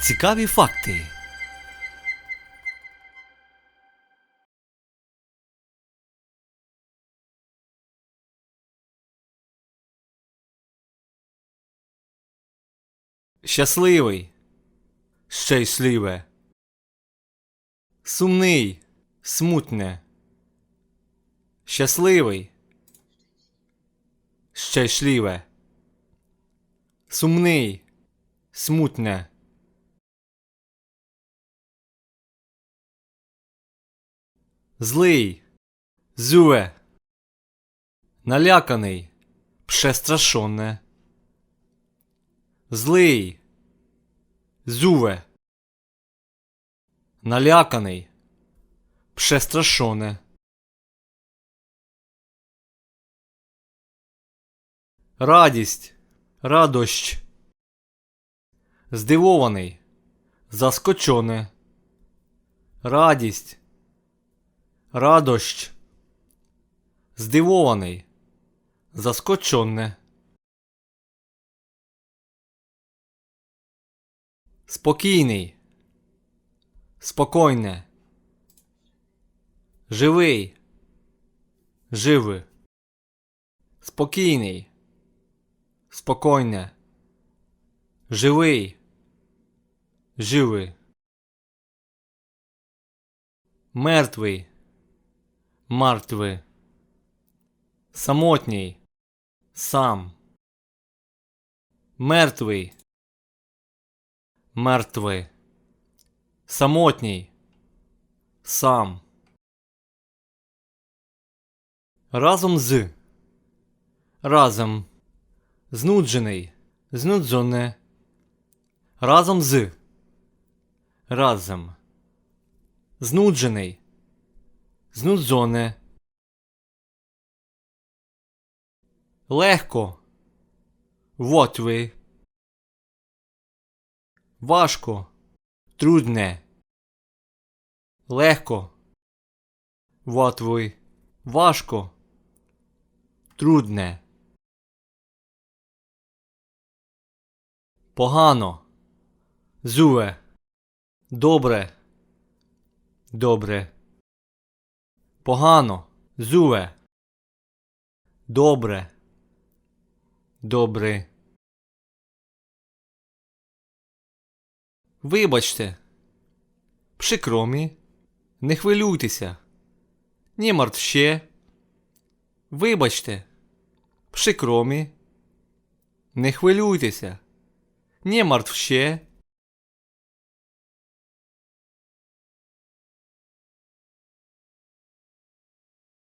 Цікаві факти. Щасливий. Щасливе. Сумний. Смутне. Щасливий. Щасливе. Сумний. Смутне. Злий. Зуе. Наляканий. Пшестрашонне. Злий. Зуве. Наляканий. Пшестрашоне. Радість. Радощ. Здивований. Заскочоне. Радість. Радощ. Здивований. Заскочоне. Спокійний. Спокойне. Живий. Живи. Спокійний. Спокойне. Живий. Живи. Мертвий. Мертвий. Самотній. Сам. Мертвий. Мертвий. Самотній. Сам. Разом з. Разом. Знуджений. Знудзоне. Разом з. Разом. Знуджений. Знудзоне. Легко. Вот ви. Важко. Трудне. Легко. Вот ви. Важко. Трудне. Погано. Зуе. Добре. Добре. Погано. Зуе. Добре. Добре. Вибачте. Прикромі. Не хвилюйтеся. Не мартще. Вибачте. Прикромі. Не хвилюйтеся. Не мартвще.